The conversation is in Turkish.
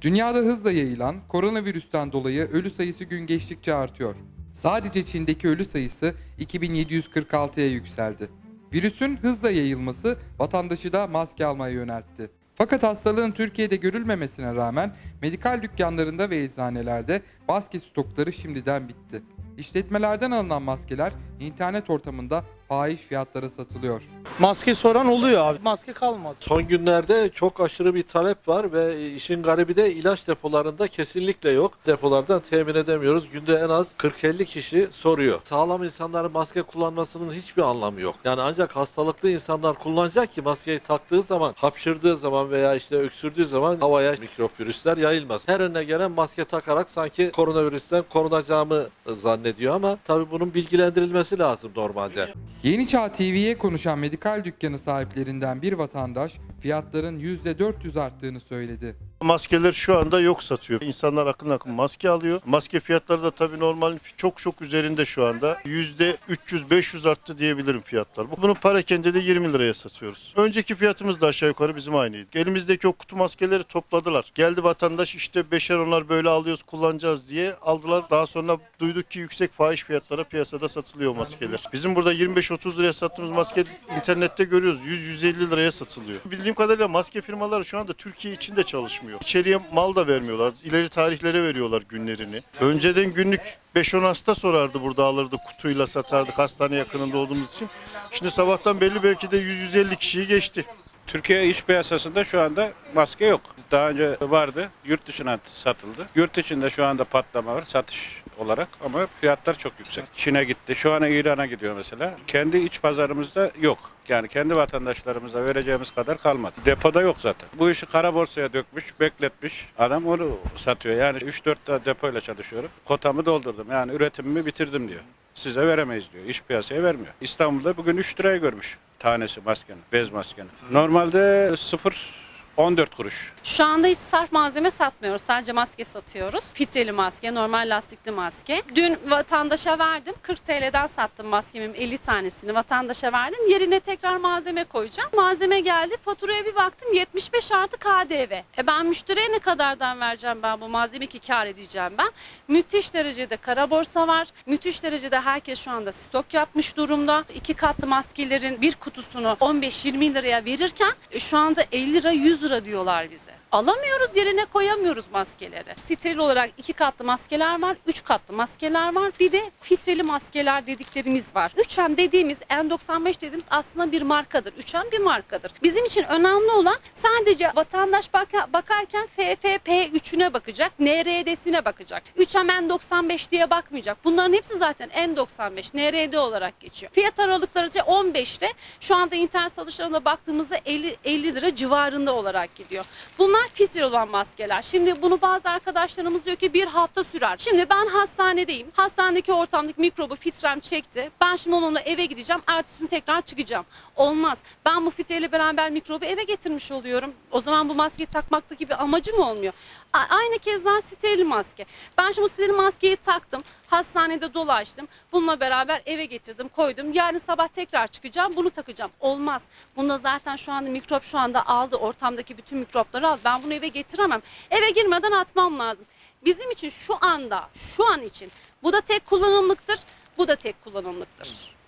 Dünyada hızla yayılan koronavirüsten dolayı ölü sayısı gün geçtikçe artıyor. Sadece Çin'deki ölü sayısı 2746'ya yükseldi. Virüsün hızla yayılması vatandaşı da maske almaya yöneltti. Fakat hastalığın Türkiye'de görülmemesine rağmen medikal dükkanlarında ve eczanelerde maske stokları şimdiden bitti. İşletmelerden alınan maskeler internet ortamında fahiş fiyatlara satılıyor. Maske soran oluyor abi. Maske kalmadı. Son günlerde çok aşırı bir talep var ve işin garibi de ilaç depolarında kesinlikle yok. Depolardan temin edemiyoruz. Günde en az 40-50 kişi soruyor. Sağlam insanların maske kullanmasının hiçbir anlamı yok. Yani ancak hastalıklı insanlar kullanacak ki maskeyi taktığı zaman, hapşırdığı zaman veya işte öksürdüğü zaman havaya mikrop virüsler yayılmaz. Her önüne gelen maske takarak sanki koronavirüsten korunacağımı zannediyor ama tabii bunun bilgilendirilmesi lazım normalde. Yeni Çağ TV'ye konuşan medikal dükkanı sahiplerinden bir vatandaş fiyatların %400 arttığını söyledi. Maskeler şu anda yok satıyor. İnsanlar akın akın maske alıyor. Maske fiyatları da tabii normalin çok çok üzerinde şu anda. %300-500 arttı diyebilirim fiyatlar. Bunu parakende de 20 liraya satıyoruz. Önceki fiyatımız da aşağı yukarı bizim aynıydı. Elimizdeki o kutu maskeleri topladılar. Geldi vatandaş işte beşer onlar böyle alıyoruz kullanacağız diye aldılar. Daha sonra duyduk ki yüksek fahiş fiyatlara piyasada satılıyor maskeler. Bizim burada 25-30 liraya sattığımız maske internette görüyoruz. 100-150 liraya satılıyor. Bildiğim kadarıyla maske firmaları şu anda Türkiye içinde çalışmıyor. İçeriye mal da vermiyorlar. İleri tarihlere veriyorlar günlerini. Önceden günlük 5-10 hasta sorardı burada alırdı kutuyla satardık hastane yakınında olduğumuz için. Şimdi sabahtan belli belki de 100-150 kişiyi geçti. Türkiye iş piyasasında şu anda maske yok. Daha önce vardı, yurt dışına satıldı. Yurt içinde şu anda patlama var satış olarak ama fiyatlar çok yüksek. Çin'e gitti, şu an İran'a gidiyor mesela. Kendi iç pazarımızda yok. Yani kendi vatandaşlarımıza vereceğimiz kadar kalmadı. Depoda yok zaten. Bu işi kara borsaya dökmüş, bekletmiş. Adam onu satıyor. Yani 3-4 tane depoyla çalışıyorum. Kotamı doldurdum. Yani üretimimi bitirdim diyor. Size veremeyiz diyor. İş piyasaya vermiyor. İstanbul'da bugün 3 liraya görmüş tanesi maskenin, bez maskenin. Normalde 0 14 kuruş. Şu anda hiç sarf malzeme satmıyoruz. Sadece maske satıyoruz. Filtreli maske, normal lastikli maske. Dün vatandaşa verdim. 40 TL'den sattım maskemin 50 tanesini vatandaşa verdim. Yerine tekrar malzeme koyacağım. Malzeme geldi. Faturaya bir baktım 75 artı KDV. E ben müşteriye ne kadardan vereceğim ben bu malzemeyi ki kar edeceğim ben. Müthiş derecede kara borsa var. Müthiş derecede herkes şu anda stok yapmış durumda. İki katlı maskelerin bir kutusunu 15-20 liraya verirken e, şu anda 50 lira 100 lira diyorlar bize. Alamıyoruz yerine koyamıyoruz maskeleri. Steril olarak iki katlı maskeler var, üç katlı maskeler var. Bir de filtreli maskeler dediklerimiz var. 3M dediğimiz N95 dediğimiz aslında bir markadır. 3M bir markadır. Bizim için önemli olan sadece vatandaş baka- bakarken FFP3'üne bakacak, NRD'sine bakacak. 3M N95 diye bakmayacak. Bunların hepsi zaten N95, NRD olarak geçiyor. Fiyat aralıkları ise 15'te şu anda internet satışlarına baktığımızda 50, 50 lira civarında olarak gidiyor. Bunlar filtre olan maskeler. Şimdi bunu bazı arkadaşlarımız diyor ki bir hafta sürer. Şimdi ben hastanedeyim. Hastanedeki ortamdaki mikrobu filtrem çekti. Ben şimdi onunla eve gideceğim. Ertesi gün tekrar çıkacağım. Olmaz. Ben bu filtreyle beraber mikrobu eve getirmiş oluyorum. O zaman bu maskeyi takmaktaki bir amacım olmuyor. A- Aynı kezden steril maske. Ben şimdi bu steril maskeyi taktım. Hastanede dolaştım. Bununla beraber eve getirdim, koydum. Yarın sabah tekrar çıkacağım, bunu takacağım. Olmaz. Bunda zaten şu anda mikrop şu anda aldı. Ortamdaki bütün mikropları aldı. Ben bunu eve getiremem. Eve girmeden atmam lazım. Bizim için şu anda, şu an için bu da tek kullanımlıktır, bu da tek kullanımlıktır.